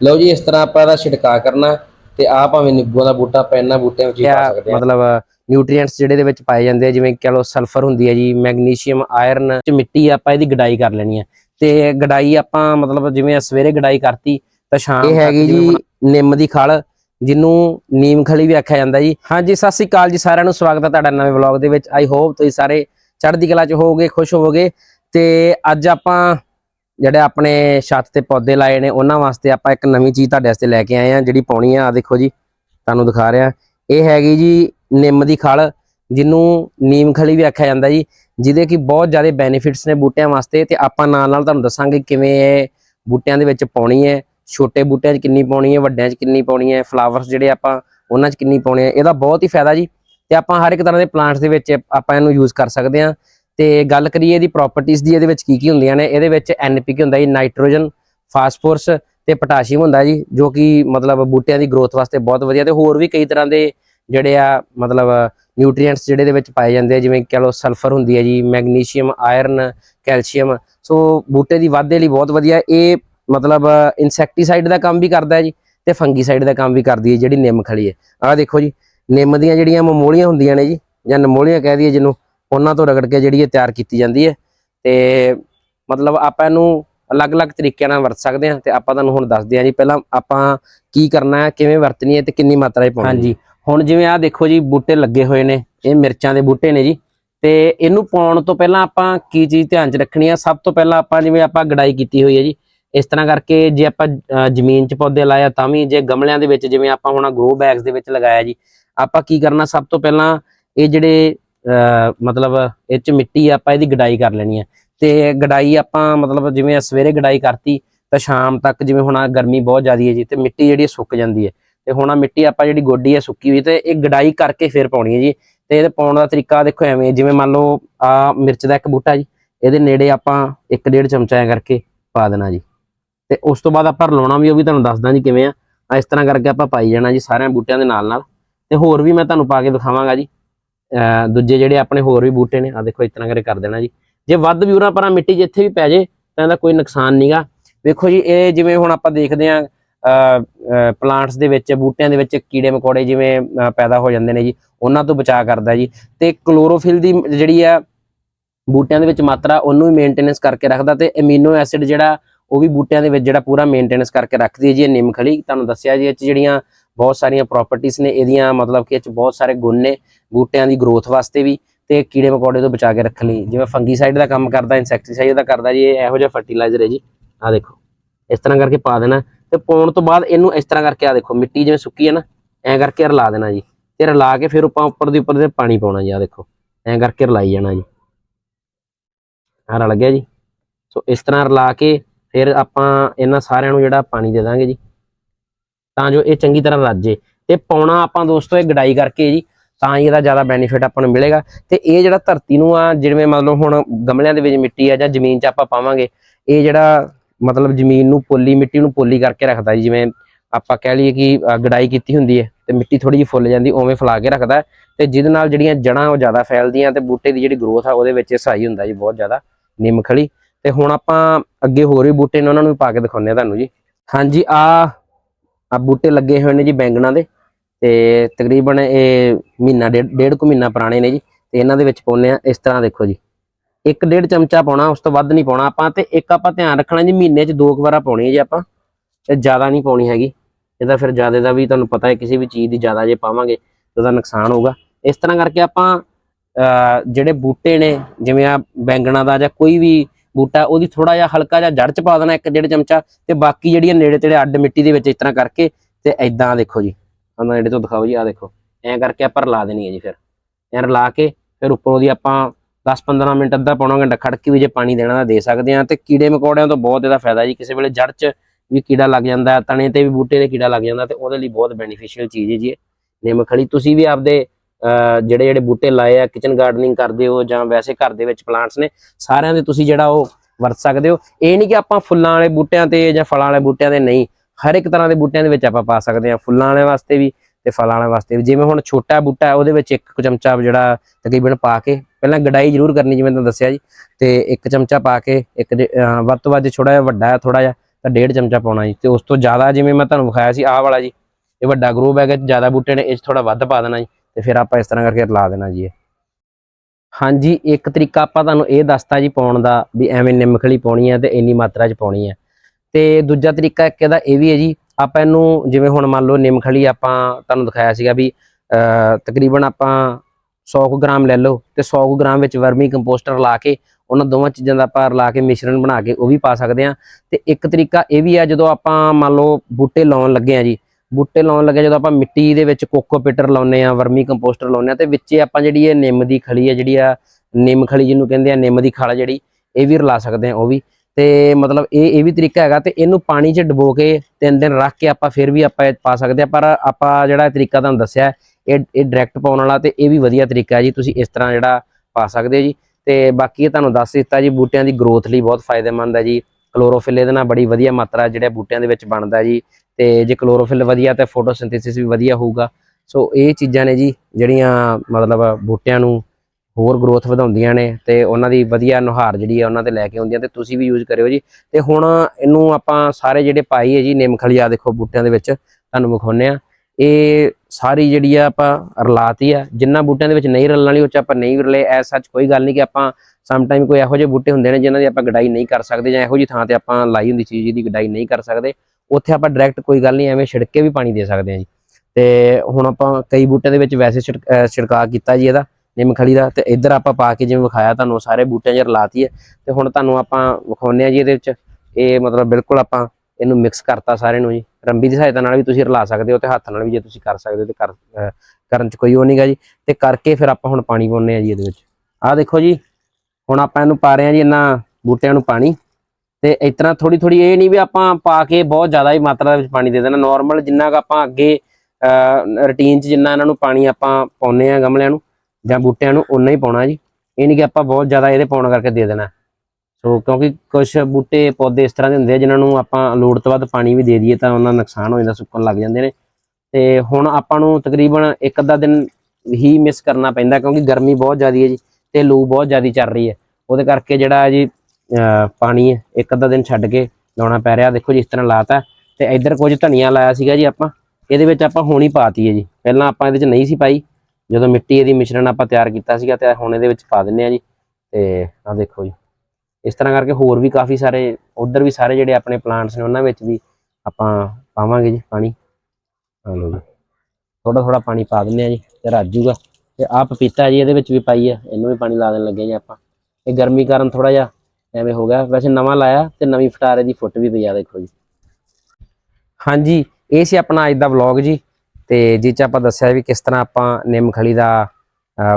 ਲਓ ਜੀ ਇਸ ਤਰ੍ਹਾਂ ਆਪਾਂ ਇਹਦਾ ਛਿੜਕਾਅ ਕਰਨਾ ਤੇ ਆ ਭਾਵੇਂ ਨਿੰਬੂਆਂ ਦਾ ਬੂਟਾ ਪੈਨਾ ਬੂਟਿਆਂ ਵਿੱਚ ਹੀ ਪਾ ਸਕਦੇ ਆ। ਮਤਲਬ ਨਿਊਟ੍ਰੀਐਂਟਸ ਜਿਹੜੇ ਦੇ ਵਿੱਚ ਪਾਏ ਜਾਂਦੇ ਆ ਜਿਵੇਂ ਕਹ ਲੋ ਸਲਫਰ ਹੁੰਦੀ ਹੈ ਜੀ ਮੈਗਨੀਸ਼ੀਅਮ ਆਇਰਨ ਚ ਮਿੱਟੀ ਆਪਾਂ ਇਹਦੀ ਗਡਾਈ ਕਰ ਲੈਣੀ ਹੈ ਤੇ ਗਡਾਈ ਆਪਾਂ ਮਤਲਬ ਜਿਵੇਂ ਸਵੇਰੇ ਗਡਾਈ ਕਰਤੀ ਤਾਂ ਸ਼ਾਮ ਇਹ ਹੈਗੀ ਜੀ ਨਿੰਮ ਦੀ ਖਲ ਜਿਹਨੂੰ ਨੀਮ ਖਲੀ ਵੀ ਆਖਿਆ ਜਾਂਦਾ ਜੀ। ਹਾਂਜੀ ਸਤਿ ਸ੍ਰੀ ਅਕਾਲ ਜੀ ਸਾਰਿਆਂ ਨੂੰ ਸਵਾਗਤ ਹੈ ਤੁਹਾਡਾ ਨਵੇਂ ਵਲੌਗ ਦੇ ਵਿੱਚ। ਆਈ ਹੋਪ ਤੁਸੀਂ ਸਾਰੇ ਚੜ੍ਹਦੀ ਕਲਾ ਚ ਹੋਵੋਗੇ ਖੁਸ਼ ਹੋਵੋਗੇ। ਤੇ ਅੱਜ ਆਪਾਂ ਜਿਹੜੇ ਆਪਣੇ ਛੱਤ ਤੇ ਪੌਦੇ ਲਾਏ ਨੇ, ਉਹਨਾਂ ਵਾਸਤੇ ਆਪਾਂ ਇੱਕ ਨਵੀਂ ਚੀਜ਼ ਤੁਹਾਡੇ ਵਾਸਤੇ ਲੈ ਕੇ ਆਏ ਆ ਜਿਹੜੀ ਪਾਉਣੀ ਆ। ਆ ਦੇਖੋ ਜੀ, ਤੁਹਾਨੂੰ ਦਿਖਾ ਰਿਹਾ। ਇਹ ਹੈਗੀ ਜੀ ਨਿੰਮ ਦੀ ਖਲ, ਜਿਹਨੂੰ ਨੀਮ ਖਲੀ ਵੀ ਆਖਿਆ ਜਾਂਦਾ ਜੀ, ਜਿਹਦੇ ਕਿ ਬਹੁਤ ਜ਼ਿਆਦਾ ਬੈਨੀਫਿਟਸ ਨੇ ਬੂਟਿਆਂ ਵਾਸਤੇ। ਤੇ ਆਪਾਂ ਨਾਲ ਨਾਲ ਤੁਹਾਨੂੰ ਦੱਸਾਂਗੇ ਕਿਵੇਂ ਇਹ ਬੂਟਿਆਂ ਦੇ ਵਿੱਚ ਪਾਉਣੀ ਹੈ। ਛੋਟੇ ਬੂਟਿਆਂ 'ਚ ਕਿੰਨੀ ਪਾਉਣੀ ਹੈ, ਵੱਡਿਆਂ 'ਚ ਕਿੰਨੀ ਪਾਉਣੀ ਹੈ ਫਲਾਵਰਸ ਜਿਹੜੇ ਆਪਾਂ ਉਹਨਾਂ 'ਚ ਕਿੰਨੀ ਪਾਉਣੇ ਹੈ ਇਹਦਾ ਬਹੁਤ ਹੀ ਫਾਇਦਾ ਜੀ। ਤੇ ਆਪਾਂ ਹਰ ਇੱਕ ਤਰ੍ਹਾਂ ਦੇ ਪਲਾਂਟਸ ਦੇ ਵਿੱਚ ਆਪਾਂ ਇਹਨੂੰ ਯੂਜ਼ ਕਰ ਸਕਦੇ ਹਾਂ। ਤੇ ਗੱਲ ਕਰੀਏ ਇਹਦੀ ਪ੍ਰੋਪਰਟੀਆਂ ਦੀ, ਇਹਦੇ ਵਿੱਚ ਕੀ ਕੀ ਹੁੰਦੀਆਂ ਨੇ? ਇਹਦੇ ਵਿੱਚ ਐਨਪੀਕੇ ਹੁੰਦਾ ਜੀ ਨਾਈਟ੍ਰੋਜਨ ਫਾਸਫੋਰਸ ਤੇ ਪੋਟਾਸ਼ੀਅਮ ਹੁੰਦਾ ਜੀ, ਜੋ ਕਿ ਮਤਲਬ ਬੂਟਿਆਂ ਦੀ ਗਰੋਥ ਵਾਸਤੇ ਬਹੁਤ ਵਧੀਆ ਤੇ ਹੋਰ ਵੀ ਕਈ ਤਰ੍ਹਾਂ ਦੇ ਜਿਹੜੇ ਆ ਮਤਲਬ ਨਿਊਟ੍ਰੀਐਂਟਸ ਜਿਹੜੇ ਦੇ ਵਿੱਚ ਪਾਏ ਜਾਂਦੇ ਆ, ਜਿਵੇਂ ਕਹ ਲਓ ਸਲਫਰ ਹੁੰਦੀ ਹੈ ਜੀ ਮੈਗਨੀਸ਼ੀਅਮ ਆਇਰਨ ਕੈਲਸ਼ੀਅਮ ਸੋ ਬੂਟੇ ਦੀ ਵਾਧੇ ਲਈ ਬਹੁਤ ਵਧੀਆ। ਇਹ ਮਤਲਬ ਇਨਸੈਕਟੀਸਾਈਡ ਦਾ ਕੰਮ ਵੀ ਕਰਦਾ ਹੈ ਜੀ ਤੇ ਫੰਗੀਸਾਈਡ ਦਾ ਕੰਮ ਵੀ ਕਰਦੀ ਹੈ, ਜਿਹੜੀ ਨਿੰਮ ਖਲੀ ਹੈ। ਆਹ ਦੇਖੋ ਜੀ, ਨਿੰਮ ਦੀਆਂ ਜਿਹੜੀਆਂ ਮਮੋਲੀਆਂ ਹੁੰਦੀਆਂ ਨੇ ਜੀ, ਜਾਂ ਨਮੋਲੀਆਂ ਕਹਿ ਦਈਏ ਜਿਹਨੂੰ ਉਹਨਾਂ ਤੋਂ ਰਗੜ ਕੇ ਜਿਹੜੀ ਇਹ ਤਿਆਰ ਕੀਤੀ ਜਾਂਦੀ ਹੈ। ਤੇ ਮਤਲਬ ਆਪਾਂ ਇਹਨੂੰ ਅਲੱਗ-ਅਲੱਗ ਤਰੀਕਿਆਂ ਨਾਲ ਵਰਤ ਸਕਦੇ ਹਾਂ ਤੇ ਆਪਾਂ ਤੁਹਾਨੂੰ ਹੁਣ ਦੱਸਦੇ ਹਾਂ ਜੀ, ਪਹਿਲਾਂ ਆਪਾਂ ਕੀ ਕਰਨਾ ਹੈ, ਕਿਵੇਂ ਵਰਤਣੀ ਹੈ ਤੇ ਕਿੰਨੀ ਮਾਤਰਾ 'ਚ ਪਾਉਣੀ ਹੈ। ਹਾਂਜੀ, ਹੁਣ ਜਿਵੇਂ ਆਹ ਦੇਖੋ ਜੀ, ਬੂਟੇ ਲੱਗੇ ਹੋਏ ਨੇ, ਇਹ ਮਿਰਚਾਂ ਦੇ ਬੂਟੇ ਨੇ ਜੀ। ਤੇ ਇਹਨੂੰ ਪਾਉਣ ਤੋਂ ਪਹਿਲਾਂ ਆਪਾਂ ਕੀ ਚੀਜ਼ ਧਿਆਨ 'ਚ ਰੱਖਣੀ ਆ ਸਭ ਤੋਂ ਪਹਿਲਾਂ ਆਪਾਂ ਜਿਵੇਂ ਆਪਾਂ ਗੜਾਈ ਕੀਤੀ ਹੋਈ ਹੈ ਜੀ, ਇਸ ਤਰ੍ਹਾਂ ਕਰਕੇ ਜੇ ਆਪਾਂ ਜ਼ਮੀਨ 'ਚ ਪੌਦੇ ਲਾਇਆ ਤਾਂ ਵੀ ਜੇ ਗਮਲਿਆਂ ਦੇ ਵਿੱਚ ਜਿਵੇਂ ਆਪਾਂ ਹੁਣ ਗਰੋ ਬੈਗਸ ਦੇ ਵਿੱਚ ਲਗਾਇਆ ਜੀ, ਆਪਾਂ ਕੀ ਕਰਨਾ ਸਭ ਤੋਂ ਪਹਿਲਾਂ ਇਹ ਜਿਹੜੇ ਮਤਲਬ ਇਹ 'ਚ ਮਿੱਟੀ ਆਪਾਂ ਇਹਦੀ ਗਡਾਈ ਕਰ ਲੈਣੀ ਹੈ ਤੇ ਗਡਾਈ ਆਪਾਂ ਮਤਲਬ ਜਿਵੇਂ ਸਵੇਰੇ ਗਡਾਈ ਕਰਤੀ, ਤਾਂ ਸ਼ਾਮ ਤੱਕ ਜਿਵੇਂ ਹੁਣ ਗਰਮੀ ਬਹੁਤ ਜ਼ਿਆਦੀ ਹੈ ਜੀ, ਤੇ ਮਿੱਟੀ ਜਿਹੜੀ ਹੈ ਸੁੱਕ ਜਾਂਦੀ ਹੈ। ਤੇ ਹੁਣ ਆ ਮਿੱਟੀ ਆਪਾਂ ਜਿਹੜੀ ਗੋਡੀ ਹੈ ਸੁੱਕੀ ਹੋਈ, ਤੇ ਇਹ ਗਡਾਈ ਕਰਕੇ ਫਿਰ ਪਾਉਣੀ ਹੈ ਜੀ। ਤੇ ਇਹਦੇ ਪਾਉਣ ਦਾ ਤਰੀਕਾ ਦੇਖੋ ਐਵੇਂ, ਜਿਵੇਂ ਮੰਨ ਲਓ ਆ ਮਿਰਚ ਦਾ ਇੱਕ ਬੂਟਾ ਜੀ, ਇਹਦੇ ਨੇੜੇ ਆਪਾਂ 1.5 ਚਮਚਾ ਐਂ ਕਰਕੇ ਪਾ ਦੇਣਾ ਜੀ। ਤੇ ਉਸ ਤੋਂ ਬਾਅਦ ਆਪਾਂ ਰਲਾਉਣਾ ਵੀ, ਉਹ ਵੀ ਤੁਹਾਨੂੰ ਦੱਸਦਾ ਜੀ ਕਿਵੇਂ ਆ। ਇਸ ਤਰ੍ਹਾਂ ਕਰਕੇ ਆਪਾਂ ਪਾਈ ਜਾਣਾ ਜੀ ਸਾਰਿਆਂ ਬੂਟਿਆਂ ਦੇ ਨਾਲ ਨਾਲ ਤੇ ਹੋਰ ਵੀ ਮੈਂ ਤੁਹਾਨੂੰ ਪਾ ਕੇ ਦਿਖਾਵਾਂਗਾ ਜੀ। ਦੂਜੇ ਜਿਹੜੇ ਆਪਣੇ ਹੋਰ ਵੀ ਬੂਟੇ ਨੇ ਆ ਦੇਖੋ ਇਸ ਤਰ੍ਹਾਂ ਕਰੇ ਕਰ ਦੇਣਾ ਜੀ। ਜੇ ਵੱਧ ਵੀ ਉਹਨਾਂ ਪਰਾਂ ਮਿੱਟੀ ਜਿੱਥੇ ਵੀ ਪੈ ਜੇ, ਤਾਂ ਇਹਦਾ ਕੋਈ ਨੁਕਸਾਨ ਨਹੀਂਗਾ ਵੇਖੋ ਜੀ, ਇਹ ਜਿਵੇਂ ਹੁਣ ਆਪਾਂ ਦੇਖਦੇ ਆਂ ਪਲਾਂਟਸ ਦੇ ਵਿੱਚ, ਬੂਟਿਆਂ ਦੇ ਵਿੱਚ ਕੀੜੇ ਮਕੌੜੇ ਜਿਵੇਂ ਪੈਦਾ ਹੋ ਜਾਂਦੇ ਨੇ ਜੀ, ਉਹਨਾਂ ਤੋਂ ਬਚਾਅ ਕਰਦਾ ਜੀ। ਤੇ ਕਲੋਰੋਫਿਲ ਦੀ ਜਿਹੜੀ ਆ ਬੂਟਿਆਂ ਦੇ ਵਿੱਚ ਮਾਤਰਾ, ਉਹਨੂੰ ਵੀ ਮੇਨਟੇਨੈਂਸ ਕਰਕੇ ਰੱਖਦਾ ਤੇ ਐਮੀਨੋ ਐਸਿਡ ਜਿਹੜਾ, ਉਹ ਵੀ ਬੂਟਿਆਂ ਦੇ ਵਿੱਚ ਜਿਹੜਾ ਪੂਰਾ ਮੇਨਟੇਨੈਂਸ ਕਰਕੇ ਰੱਖਦੀ ਹੈ ਜੀ, ਇਹ ਨਿੰਮ ਖਲੀ। ਤੁਹਾਨੂੰ ਦੱਸਿਆ ਜੀ, ਇਹ 'ਚ ਜਿਹੜੀਆਂ ਬਹੁਤ ਸਾਰੀਆਂ ਪ੍ਰਾਪਰਟੀਆਂ ਨੇ, ਇਹਦੀਆਂ ਮਤਲਬ ਕਿ ਇਹ 'ਚ ਬਹੁਤ ਸਾਰੇ ਗੁਣ ਨੇ, ਬੂਟਿਆਂ ਦੀ ਗਰੋਥ ਵਾਸਤੇ ਵੀ ਤੇ ਕੀੜੇ ਮਕੌੜੇ ਤੋਂ ਬਚਾ ਕੇ ਰੱਖਣ ਲਈ। ਜਿਵੇਂ ਫੰਗੀਸਾਈਡ ਦਾ ਕੰਮ ਕਰਦਾ ਇਨਸੈਕਟੀਸਾਈਡ ਦਾ ਕਰਦਾ ਜੀ, ਇਹ ਇਹੋ ਜਿਹਾ ਫਰਟੀਲਾਈਜ਼ਰ ਹੈ ਜੀ। ਆ ਦੇਖੋ, ਇਸ ਤਰ੍ਹਾਂ ਕਰਕੇ ਪਾ ਦੇਣਾ ਤੇ ਪਾਉਣ ਤੋਂ ਬਾਅਦ ਇਹਨੂੰ ਇਸ ਤਰ੍ਹਾਂ ਕਰਕੇ ਆ ਦੇਖੋ, ਮਿੱਟੀ ਜਿਵੇਂ ਸੁੱਕੀ ਹੈ ਨਾ, ਐਂ ਕਰਕੇ ਰਲਾ ਦੇਣਾ ਜੀ। ਤੇ ਰਲਾ ਕੇ ਫਿਰ ਆਪਾਂ ਉੱਪਰ ਦੀ ਉੱਪਰ ਦੇ ਪਾਣੀ ਪਾਉਣਾ ਜੀ ਆ ਦੇਖੋ, ਐਂ ਕਰਕੇ ਰਲਾਈ ਜਾਣਾ ਜੀ। ਆ ਰਲ ਗਿਆ ਜੀ। ਸੋ ਇਸ ਤਰ੍ਹਾਂ ਰਲਾ ਕੇ ਫਿਰ ਆਪਾਂ ਇਹਨਾਂ ਸਾਰਿਆਂ ਨੂੰ ਜਿਹੜਾ ਪਾਣੀ ਦੇ ਦਾਂਗੇ ਜੀ। ਤਾਂ ਜੋ ਇਹ ਚੰਗੀ ਤਰ੍ਹਾਂ ਰੱਜੇ ਤੇ ਪਾਉਣਾ ਆਪਾਂ ਦੋਸਤੋ, ਇਹ ਗਡਾਈ ਕਰਕੇ ਜੀ, ਤਾਂ ਹੀ ਇਹਦਾ ਜ਼ਿਆਦਾ ਬੈਨੀਫਿਟ ਆਪਾਂ ਨੂੰ ਮਿਲੇਗਾ। ਤੇ ਇਹ ਜਿਹੜਾ ਧਰਤੀ ਨੂੰ ਆ, ਜਿਵੇਂ ਮਤਲਬ ਹੁਣ ਗਮਲਿਆਂ ਦੇ ਵਿੱਚ ਮਿੱਟੀ ਆ ਜਾਂ ਜ਼ਮੀਨ 'ਚ ਆਪਾਂ ਪਾਵਾਂਗੇ, ਇਹ ਜਿਹੜਾ ਮਤਲਬ ਜ਼ਮੀਨ ਨੂੰ ਪੋਲੀ, ਮਿੱਟੀ ਨੂੰ ਪੋਲੀ ਕਰਕੇ ਰੱਖਦਾ ਜੀ। ਜਿਵੇਂ ਆਪਾਂ ਕਹਿ ਲਈਏ ਕਿ ਗਡਾਈ ਕੀਤੀ ਹੁੰਦੀ ਹੈ ਤੇ ਮਿੱਟੀ ਥੋੜੀ ਜਿਹੀ ਫੁੱਲ ਜਾਂਦੀ, ਉਵੇਂ ਫੁਲਾ ਕੇ ਰੱਖਦਾ ਹੈ। ਤੇ ਜਿਹਦੇ ਨਾਲ ਜਿਹੜੀਆਂ ਜੜਾਂ ਉਹ ਜ਼ਿਆਦਾ ਫੈਲਦੀਆਂ ਤੇ ਬੂਟੇ ਦੀ ਜਿਹੜੀ ਗਰੋਥ ਆ, ਉਹਦੇ ਵਿੱਚ ਸਹਾਈ ਹੁੰਦਾ ਜੀ ਬਹੁਤ ਜ਼ਿਆਦਾ ਨਿੰਮ ਖਲੀ। ਤੇ ਹੁਣ ਆਪਾਂ ਅੱਗੇ ਹੋਰ ਵੀ ਬੂਟੇ ਨੇ, ਉਹਨਾਂ ਨੂੰ ਪਾ ਕੇ ਦਿਖਾਉਂਦੇ ਆ ਤੁਹਾਨੂੰ ਜੀ। ਹਾਂਜੀ ਆ ਆ ਬੂਟੇ ਲੱਗੇ ਹੋਏ ਨੇ ਜੀ ਬੈਂਗਣਾ ਦੇ ਤੇ ਤਕਰੀਬਨ ਇਹ ਮਹੀਨਾ ਡੇਢ ਡੇਢ ਕੁ ਮਹੀਨਾ ਪੁਰਾਣੇ ਨੇ ਜੀ ਤੇ ਇਹਨਾਂ ਦੇ ਵਿੱਚ ਪਾਉਂਦੇ ਆ ਇਸ ਤਰ੍ਹਾਂ ਦੇਖੋ ਜੀ। ਇੱਕ ਡੇਢ ਚਮਚਾ ਪਾਉਣਾ, ਉਸ ਤੋਂ ਵੱਧ ਨਹੀਂ ਪਾਉਣਾ ਆਪਾਂ ਤੇ ਇੱਕ ਆਪਾਂ ਧਿਆਨ ਰੱਖਣਾ ਜੀ ਮਹੀਨੇ 'ਚ ਦੋ ਕੁ ਵਾਰਾ ਪਾਉਣੀ ਹੈ ਜੀ ਆਪਾਂ ਤੇ ਜ਼ਿਆਦਾ ਨਹੀਂ ਪਾਉਣੀ ਹੈਗੀ। ਇਹਦਾ ਫਿਰ ਜ਼ਿਆਦਾ ਦਾ ਵੀ ਤੁਹਾਨੂੰ ਪਤਾ ਹੈ ਕਿਸੇ ਵੀ ਚੀਜ਼ ਦੀ ਜ਼ਿਆਦਾ ਜੇ ਪਾਵਾਂਗੇ ਤਾਂ ਉਹਦਾ ਨੁਕਸਾਨ ਹੋਊਗਾ। ਇਸ ਤਰ੍ਹਾਂ ਕਰਕੇ ਆਪਾਂ ਜਿਹੜੇ ਬੂਟੇ ਨੇ ਜਿਵੇਂ ਆ ਬੈਂਗਣਾ ਦਾ ਜਾਂ ਕੋਈ ਵੀ ਬੂਟਾ, ਉਹਦੀ ਥੋੜਾ ਜਿਹਾ ਹਲਕਾ ਜਿਹਾ ਜੜ 'ਚ ਪਾ ਦੇਣਾ ਇੱਕ ਡੇਢ ਚਮਚਾ ਤੇ ਬਾਕੀ ਜਿਹੜੀਆਂ ਨੇੜੇ ਤੇੜੇ ਅੱਡ ਮਿੱਟੀ ਦੇ ਵਿੱਚ ਇਸ ਤਰ੍ਹਾਂ ਕਰਕੇ ਤੇ ਐਦਾਂ ਦੇਖੋ ਜੀ। ਆਹ ਨੇੜੇ ਤੋਂ ਦਿਖਾਓ ਜੀ ਆ ਦੇਖੋ। ਐਂ ਕਰਕੇ ਆਪਾਂ ਰਲਾ ਦੇਣੀ ਹੈ ਜੀ ਫਿਰ। ਐਂ ਰਲਾ ਕੇ ਫਿਰ ਉੱਪਰੋਂ ਦੀ ਆਪਾਂ 10-15 ਮਿੰਟ ਅੱਧਾ ਪੌਣਾ ਘੰਟਾ ਖੜਕੀ ਵੀ ਜੇ ਪਾਣੀ ਦੇਣਾ ਤਾਂ ਦੇ ਸਕਦੇ ਆ ਤੇ ਕੀੜੇ ਮਕੌੜਿਆਂ ਤੋਂ ਬਹੁਤ ਇਹਦਾ ਫਾਇਦਾ ਜੀ। ਕਿਸੇ ਵੇਲੇ ਜੜ 'ਚ ਵੀ ਕੀੜਾ ਲੱਗ ਜਾਂਦਾ, ਤਣੇ ਤੇ ਵੀ ਬੂਟੇ ਦੇ ਕੀੜਾ ਲੱਗ ਜਾਂਦਾ ਤੇ ਉਹਦੇ ਲਈ ਬਹੁਤ ਬੈਨੀਫੀਸ਼ੀਅਲ ਚੀਜ਼ ਹੈ ਜੀ ਨਿੰਮ ਖਲੀ, ਤੁਸੀਂ ਵੀ ਆਪਦੇ ਜਿਹੜੇ ਜਿਹੜੇ ਬੂਟੇ ਲਾਏ ਆ ਕਿਚਨ ਗਾਰਡਨਿੰਗ ਕਰਦੇ ਹੋ ਜਾਂ ਵੈਸੇ ਘਰ ਦੇ ਵਿੱਚ ਪਲਾਂਟਸ ਨੇ ਸਾਰਿਆਂ ਦੇ ਤੁਸੀਂ ਜਿਹੜਾ ਉਹ ਵਰਤ ਸਕਦੇ ਹੋ। ਇਹ ਨਹੀਂ ਕਿ ਆਪਾਂ ਫੁੱਲਾਂ ਵਾਲੇ ਬੂਟਿਆਂ ਤੇ ਜਾਂ ਫਲਾਂ ਵਾਲੇ ਬੂਟਿਆਂ ਤੇ ਨਹੀਂ ਹਰ ਇੱਕ ਤਰ੍ਹਾਂ ਦੇ ਬੂਟਿਆਂ ਦੇ ਵਿੱਚ ਆਪਾਂ ਪਾ ਸਕਦੇ ਹਾਂ ਫੁੱਲਾਂ ਵਾਲੇ ਵਾਸਤੇ ਵੀ ਤੇ ਫਲਾਂ ਵਾਲੇ ਵਾਸਤੇ ਵੀ। ਜਿਵੇਂ ਹੁਣ ਛੋਟਾ ਬੂਟਾ ਹੈ ਉਹਦੇ ਵਿੱਚ ਇੱਕ ਚਮਚਾ ਜਿਹੜਾ ਤਕਰੀਬਨ ਪਾ ਕੇ ਪਹਿਲਾਂ ਗਡਾਈ ਜ਼ਰੂਰ ਕਰਨੀ ਜਿਵੇਂ ਤੁਹਾਨੂੰ ਦੱਸਿਆ ਜੀ ਤੇ ਇੱਕ ਚਮਚਾ ਪਾ ਕੇ ਇੱਕ ਜੇ, ਵੱਧ ਤੋਂ ਵੱਧ ਛੋੜਾ ਜਿਹਾ ਵੱਡਾ ਹੈ ਥੋੜਾ ਜਿਹਾ ਤਾਂ ਡੇਢ ਚਮਚਾ ਪਾਉਣਾ ਜੀ। ਤੇ ਉਸ ਤੋਂ ਜ਼ਿਆਦਾ ਜਿਵੇਂ ਮੈਂ ਤੁਹਾਨੂੰ ਵਿਖਾਇਆ ਸੀ ਆਹ ਵਾਲਾ ਜੀ ਇਹ ਵੱਡਾ ਗਰੋ ਹੈਗਾ ਜ਼ਿਆਦਾ ਬੂਟੇ ਨੇ ਇਹ 'ਚ ਥੋੜਾ ਵੱਧ ਪਾ ਦੇਣਾ ਜੀ। ਤੇ ਫਿਰ ਆਪਾਂ ਇਸ ਤਰ੍ਹਾਂ ਕਰਕੇ ਰਲਾ ਦੇਣਾ ਜੀ ਹਾਂਜੀ, ਇੱਕ ਤਰੀਕਾ ਆਪਾਂ ਤੁਹਾਨੂੰ ਇਹ ਦੱਸਤਾ ਜੀ ਪਾਉਣ ਦਾ ਵੀ ਐਵੇਂ ਨਿੰਮਖਲੀ ਪਾਉਣੀ ਹੈ ਤੇ ਇੰਨੀ ਮਾਤਰਾ 'ਚ ਪਾਉਣੀ ਹੈ ਤੇ ਦੂਜਾ ਤਰੀਕਾ ਇੱਕ ਇਹਦਾ ਇਹ ਵੀ ਹੈ ਜੀ, ਆਪਾਂ ਇਹਨੂੰ ਜਿਵੇਂ ਹੁਣ ਮੰਨ ਲਓ ਨਿੰਮਖਲੀ ਆਪਾਂ ਤੁਹਾਨੂੰ ਦਿਖਾਇਆ ਸੀਗਾ ਵੀ ਤਕਰੀਬਨ ਆਪਾਂ 100 ਕੁ ਗ੍ਰਾਮ ਲੈ ਲਓ ਤੇ 100 ਕੁ ਗ੍ਰਾਮ ਵਿੱਚ ਵਰਮੀ ਕੰਪੋਸਟਰ ਲਾ ਕੇ ਉਹਨਾਂ ਦੋਵਾਂ ਚੀਜ਼ਾਂ ਦਾ ਆਪਾਂ ਰਲਾ ਕੇ ਮਿਸ਼ਰਣ ਬਣਾ ਕੇ ਉਹ ਵੀ ਪਾ ਸਕਦੇ ਆ। ਤੇ ਇੱਕ ਤਰੀਕਾ ਇਹ ਵੀ ਆ ਜਦੋਂ ਆਪਾਂ ਮੰਨ ਲਓ ਬੂਟੇ ਲਾਉਣ ਲੱਗੇ ਆ ਜੀ ਬੂਟੇ ਲਾਉਣ ਲੱਗੇ ਜਦੋਂ ਆਪਾਂ ਮਿੱਟੀ ਦੇ ਵਿੱਚ ਕੋਕੋਪੀਟਰ ਲਾਉਨੇ ਆ ਵਰਮੀ ਕੰਪੋਸਟਰ ਲਾਉਨੇ ਆ ਤੇ ਵਿੱਚੇ ਆਪਾਂ ਜਿਹੜੀ ਇਹ ਨਿੰਮ ਦੀ ਖਲੀ ਆ ਜਿਹੜੀ ਆ ਨਿੰਮ ਖਲੀ ਜਿਹਨੂੰ ਕਹਿੰਦੇ ਆ, ਨਿੰਮ ਦੀ ਖਲ ਜਿਹੜੀ, ਇਹ ਵੀ ਰਲਾ ਸਕਦੇ ਆ ਉਹ ਵੀ। ਤੇ ਮਤਲਬ ਇਹ ਇਹ ਵੀ ਤਰੀਕਾ ਹੈਗਾ ਤੇ ਇਹਨੂੰ ਪਾਣੀ 'ਚ ਡਬੋ ਕੇ ਤਿੰਨ ਦਿਨ ਰੱਖ ਕੇ ਆਪਾਂ ਫਿਰ ਵੀ ਆਪਾਂ ਇਹ ਪਾ ਸਕਦੇ ਆ ਪਰ ਆਪਾਂ ਜਿਹੜਾ ਇਹ ਤਰੀਕਾ ਤੁਹਾਨੂੰ ਦੱਸਿਆ, ਇਹ ਇਹ ਡਾਇਰੈਕਟ ਪਾਉਣ ਵਾਲਾ ਤੇ ਇਹ ਵੀ ਵਧੀਆ ਤਰੀਕਾ ਹੈ ਜੀ, ਤੁਸੀਂ ਇਸ ਤਰ੍ਹਾਂ ਜਿਹੜਾ ਪਾ ਸਕਦੇ ਹੋ ਜੀ। ਤੇ ਬਾਕੀ ਇਹ ਤੁਹਾਨੂੰ ਦੱਸ ਦਿੱਤਾ ਜੀ, ਬੂਟਿਆਂ ਦੀ ਗਰੋਥ ਲਈ ਬਹੁਤ ਫਾਇਦੇਮੰਦ ਹੈ ਜੀ। ਕਲੋਰੋਫਿਲ ਇਹਦੇ ਨਾਲ ਬੜੀ ਵਧੀਆ ਮਾਤਰਾ ਜਿਹੜਾ ਬੂਟਿਆਂ ਦੇ ਵਿੱਚ ਬਣਦਾ ਜੀ। ਤੇ ਜੇ ਕਲੋਰੋਫਿਲ ਵਧੀਆ ਤੇ ਫੋਟੋਸਿੰਥੇਸਿਸ ਵੀ ਵਧੀਆ ਹੋਊਗਾ। ਸੋ ਇਹ ਚੀਜ਼ਾਂ ਨੇ ਜੀ ਜਿਹੜੀਆਂ ਮਤਲਬ ਬੂਟਿਆਂ ਨੂੰ ਹੋਰ ਗਰੋਥ ਵਧਾਉਂਦੀਆਂ ਨੇ ਤੇ ਉਹਨਾਂ ਦੀ ਵਧੀਆ ਨੁਹਾਰ ਜਿਹੜੀ ਆ ਉਹਨਾਂ ਤੇ ਲੈ ਕੇ ਆਉਂਦੀਆਂ ਤੇ ਤੁਸੀਂ ਵੀ ਯੂਜ਼ ਕਰਿਓ ਜੀ। ਤੇ ਹੁਣ ਇਹਨੂੰ ਆਪਾਂ ਸਾਰੇ ਜਿਹੜੇ ਪਾਈ ਹੈ ਜੀ, ਨਿੰਮਖਲੀ ਆ ਦੇਖੋ ਬੂਟਿਆਂ ਦੇ ਵਿੱਚ, ਤੁਹਾਨੂੰ ਵਿਖਾਉਂਦੇ ਆ ਇਹ ਸਾਰੀ ਜਿਹੜੀ ਆ ਆਪਾਂ ਰਲਾਤੀ ਆ, ਜਿੰਨਾ ਬੂਟਿਆਂ ਦੇ ਵਿੱਚ ਨਹੀਂ ਰਲਣ ਵਾਲੀ, ਉਹ ਚ ਆਪਾਂ ਨਹੀਂ ਰਲੇ। ਐ ਸੱਚ ਕੋਈ ਗੱਲ ਨਹੀਂ ਕਿ ਆਪਾਂ ਸਮ ਟਾਈਮ ਕੋਈ ਇਹੋ ਜਿਹੇ ਬੂਟੇ ਹੁੰਦੇ ਨੇ ਜਿਨ੍ਹਾਂ ਦੀ ਆਪਾਂ ਗਡਾਈ ਨਹੀਂ ਕਰ ਸਕਦੇ ਜਾਂ ਇਹੋ ਜਿਹੀ ਥਾਂ ਤੇ ਆਪਾਂ ਲਾਈ ਹੁੰਦੀ ਚੀਜ਼ ਦੀ ਗਡਾਈ ਨਹੀਂ ਕਰ ਸਕਦੇ। ਉੱਥੇ ਆਪਾਂ ਡਾਇਰੈਕਟ ਕੋਈ ਗੱਲ ਨਹੀਂ, ਐਵੇਂ ਛਿੜਕੇ ਵੀ ਪਾਣੀ ਦੇ ਸਕਦੇ ਹਾਂ ਜੀ। ਤੇ ਹੁਣ ਆਪਾਂ ਕਈ ਬੂਟਿਆਂ ਦੇ ਵਿੱਚ ਵੈਸੇ ਛਿੜਕਾ ਛਿੜਕਾਅ ਕੀਤਾ ਜੀ ਇਹਦਾ, ਨਿੰਮਖਲੀ ਦਾ, ਤੇ ਇੱਧਰ ਆਪਾਂ ਪਾ ਕੇ ਜਿਵੇਂ ਵਿਖਾਇਆ ਤੁਹਾਨੂੰ, ਸਾਰੇ ਬੂਟਿਆਂ 'ਚ ਰਲਾਤੀ ਹੈ। ਤੇ ਹੁਣ ਤੁਹਾਨੂੰ ਆਪਾਂ ਵਿਖਾਉਂਦੇ ਆ ਜੀ ਇਹਦੇ ਵਿੱਚ, ਇਹ ਮਤਲਬ ਬਿਲਕੁਲ ਆਪਾਂ ਇਹਨੂੰ ਮਿਕਸ ਕਰਤਾ ਸਾਰੇ ਨੂੰ ਜੀ। ਰੰਬੀ ਦੀ ਸਹਾਇਤਾ ਨਾਲ ਵੀ ਤੁਸੀਂ ਰਲਾ ਸਕਦੇ ਹੋ ਤੇ ਹੱਥ ਨਾਲ ਵੀ ਜੇ ਤੁਸੀਂ ਕਰ ਸਕਦੇ ਹੋ ਤੇ ਕਰ ਕਰਨ 'ਚ ਕੋਈ ਉਹ ਨਹੀਂਗਾ ਜੀ। ਤੇ ਕਰਕੇ ਫਿਰ ਆਪਾਂ ਹੁਣ ਪਾਣੀ ਪਾਉਂਦੇ ਆ ਜੀ ਇਹਦੇ ਵਿੱਚ। ਆਹ ਦੇਖੋ ਜੀ, ਹੁਣ ਆਪਾਂ ਇਹਨੂੰ ਪਾ ਰਹੇ ਆ ਜੀ ਇਹਨਾਂ ਬੂਟਿਆਂ ਨੂੰ ਪਾਣੀ। ਤੇ ਇਸ ਤਰ੍ਹਾਂ ਥੋੜੀ ਥੋੜੀ ਇਹ ਨਹੀਂ ਵੀ ਆਪਾਂ ਪਾ ਕੇ ਬਹੁਤ ਜ਼ਿਆਦਾ ਹੀ ਮਾਤਰਾ ਦੇ ਵਿੱਚ ਪਾਣੀ ਦੇ ਦੇਣਾ। ਨਾਰਮਲ ਜਿੰਨਾ ਕੁ ਆਪਾਂ ਅੱਗੇ ਰੁਟੀਨ 'ਚ ਜਿੰਨਾ ਇਹਨਾਂ ਨੂੰ ਪਾਣੀ ਆਪਾਂ ਪਾਉਨੇ ਆ ਗਮਲਿਆਂ ਨੂੰ ਜਾਂ ਬੂਟਿਆਂ ਨੂੰ ਉਨਾ ਹੀ ਪਾਉਣਾ ਜੀ। ਇਹ ਨਹੀਂ ਕਿ ਆਪਾਂ ਬਹੁਤ ਜ਼ਿਆਦਾ ਇਹਦੇ ਪਾਉਣ ਕਰਕੇ ਦੇ ਦੇਣਾ। ਸੋ ਕਿਉਂਕਿ ਕੁਝ ਬੂਟੇ, ਪੌਦੇ ਇਸ ਤਰ੍ਹਾਂ ਦੇ ਹੁੰਦੇ ਆ ਜਿਨ੍ਹਾਂ ਨੂੰ ਆਪਾਂ ਲੋੜ ਤੋਂ ਵੱਧ ਪਾਣੀ ਵੀ ਦੇ ਦਈਏ ਤਾਂ ਉਹਨਾਂ ਦਾ ਨੁਕਸਾਨ ਹੋ ਜਾਂਦਾ, ਸੁੱਕਣ ਲੱਗ ਜਾਂਦੇ ਨੇ। ਤੇ ਹੁਣ ਆਪਾਂ ਨੂੰ ਤਕਰੀਬਨ ਇੱਕ ਅੱਧਾ ਦਿਨ ਹੀ ਮਿਸ ਕਰਨਾ ਪੈਂਦਾ ਕਿਉਂਕਿ ਗਰਮੀ ਬਹੁਤ ਜ਼ਿਆਦੀ ਹੈ ਜੀ ਤੇ ਲੂ ਬਹੁਤ ਜ਼ਿਆਦੀ ਚੱਲ ਰਹੀ ਹੈ। ਉਹਦੇ ਕਰਕੇ ਜਿਹੜਾ ਜੀ ਪਾਣੀ ਹੈ ਇੱਕ ਅੱਧਾ ਦਿਨ ਛੱਡ ਕੇ ਲਾਉਣਾ ਪੈ ਰਿਹਾ। ਦੇਖੋ ਜੀ, ਇਸ ਤਰ੍ਹਾਂ ਲਾਤਾ। ਤੇ ਇੱਧਰ ਕੁਝ ਧਨੀਆ ਲਾਇਆ ਸੀਗਾ ਜੀ ਆਪਾਂ। ਇਹਦੇ ਵਿੱਚ ਆਪਾਂ ਹੁਣ ਹੀ ਪਾਤੀ ਹੈ ਜੀ। ਪਹਿਲਾਂ ਆਪਾਂ ਇਹਦੇ 'ਚ ਨਹੀਂ ਸੀ ਪਾਈ। ਜਦੋਂ ਮਿੱਟੀ ਇਹਦੀ ਮਿਸ਼ਰਣ ਆਪਾਂ ਤਿਆਰ ਕੀਤਾ ਸੀਗਾ ਤੇ ਹੁਣ ਇਹਦੇ ਵਿੱਚ ਪਾ ਦਿੰਨੇ ਆ ਜੀ। ਤੇ ਆਹ ਦੇਖੋ ਜੀ। ਇਸ ਤਰ੍ਹਾਂ ਕਰਕੇ ਹੋਰ ਵੀ ਕਾਫੀ ਸਾਰੇ, ਉਧਰ ਵੀ ਸਾਰੇ ਜਿਹੜੇ ਆਪਣੇ ਪਲਾਂਟਸ ਨੇ, ਉਹਨਾਂ ਵਿੱਚ ਵੀ ਆਪਾਂ ਪਾਵਾਂਗੇ ਜੀ ਪਾਣੀ। ਆ ਲਓ ਜੀ। ਥੋੜਾ ਥੋੜਾ ਪਾਣੀ ਪਾ ਦਿੰਨੇ ਆ ਜੀ ਤੇ ਰਾਜੂਗਾ ਤੇ ਆਹ ਪਪੀਤਾ ਜੀ ਇਹਦੇ ਵਿੱਚ ਵੀ ਪਾਈ ਆ। ਇਹਨੂੰ ਵੀ ਪਾਣੀ ਲਾ ਦੇਣ ਲੱਗੇ ਜੀ ਆਪਾਂ। ਇਹ ਗਰਮੀ ਕਾਰਨ ਥੋੜਾ ਜਿਹਾ ਐਵੇਂ ਹੋ ਗਿਆ। ਵੈਸੇ ਨਵਾਂ ਲਾਇਆ ਤੇ ਨਵੀਂ ਫਟਾਰੇ ਦੀ ਫੁੱਟ ਵੀ ਪਈ ਆ, ਦੇਖੋ ਜੀ। ਹਾਂਜੀ, ਇਹ ਸੀ ਆਪਣਾ ਅੱਜ ਦਾ ਵਲੌਗ ਜੀ ਤੇ ਜਿਹ ਚ ਆਪਾਂ ਦੱਸਿਆ ਵੀ ਕਿਸ ਤਰ੍ਹਾਂ ਆਪਾਂ ਨਿੰਮ ਖਲੀ ਦਾ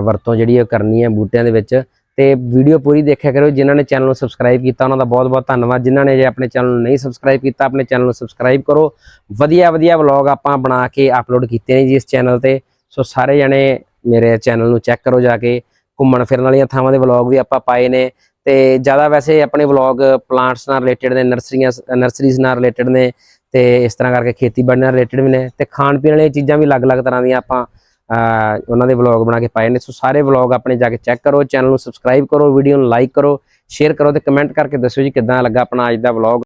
ਵਰਤੋਂ ਜਿਹੜੀ ਉਹ ਕਰਨੀ ਹੈ ਬੂਟਿਆਂ ਦੇ ਵਿੱਚ। ਤੇ ਵੀਡੀਓ ਪੂਰੀ ਦੇਖਿਆ ਕਰੋ। ਜਿਨ੍ਹਾਂ ਨੇ ਚੈਨਲ ਨੂੰ ਸਬਸਕ੍ਰਾਈਬ ਕੀਤਾ, ਉਹਨਾਂ ਦਾ ਬਹੁਤ-ਬਹੁਤ ਧੰਨਵਾਦ। ਜਿਨ੍ਹਾਂ ਨੇ ਜੇ ਆਪਣੇ ਚੈਨਲ ਨੂੰ ਨਹੀਂ ਸਬਸਕ੍ਰਾਈਬ ਕੀਤਾ, ਆਪਣੇ ਚੈਨਲ ਨੂੰ ਸਬਸਕ੍ਰਾਈਬ ਕਰੋ। ਵਧੀਆ ਵਧੀਆ ਵਲੌਗ ਆਪਾਂ ਬਣਾ ਕੇ ਅਪਲੋਡ ਕੀਤੇ ਨੇ ਜੀ ਇਸ ਚੈਨਲ ਤੇ। ਸੋ ਸਾਰੇ ਜਣੇ ਮੇਰੇ ਚੈਨਲ ਨੂੰ ਚੈੱਕ ਕਰੋ ਜਾ ਕੇ। ਘੁੰਮਣ ਫਿਰਨ ਵਾਲੀਆਂ ਥਾਵਾਂ ਦੇ ਵਲੌਗ ਵੀ ਆਪਾਂ ਪਾਏ ਨੇ। ਤੇ ਜ਼ਿਆਦਾ ਵੈਸੇ ਆਪਣੇ ਵਲੌਗ ਪਲਾਂਟਸ ਨਾਲ ਰਿਲੇਟਡ ਨੇ ਨਰਸਰੀਆਂ ਨਰਸਰੀਜ਼ ਨਾਲ ਰਿਲੇਟਡ ਨੇ ਤੇ ਇਸ ਤਰ੍ਹਾਂ ਕਰਕੇ ਖੇਤੀਬਾੜੀ ਨਾਲ ਰਿਲੇਟਡ ਵੀ ਨੇ ਤੇ ਖਾਣ ਪੀਣ ਵਾਲੀਆਂ ਚੀਜ਼ਾਂ ਵੀ ਅਲੱਗ-ਅਲੱਗ ਤਰ੍ਹਾਂ ਦੀਆਂ ਆਪਾਂ ਉਹਨਾਂ ਦੇ ਵਲੌਗ ਬਣਾ ਕੇ ਪਾਏ ਨੇ। ਸੋ ਸਾਰੇ ਵਲੌਗ ਆਪਣੇ ਜਾ ਕੇ ਚੈੱਕ ਕਰੋ ਚੈਨਲ ਨੂੰ ਸਬਸਕ੍ਰਾਈਬ ਕਰੋ ਵੀਡੀਓ ਨੂੰ ਲਾਈਕ ਕਰੋ ਸ਼ੇਅਰ ਕਰੋ ਤੇ ਕਮੈਂਟ ਕਰਕੇ ਦੱਸਿਓ ਜੀ ਕਿੱਦਾਂ ਲੱਗਾ ਆਪਣਾ ਅੱਜ ਦਾ ਵਲੌਗ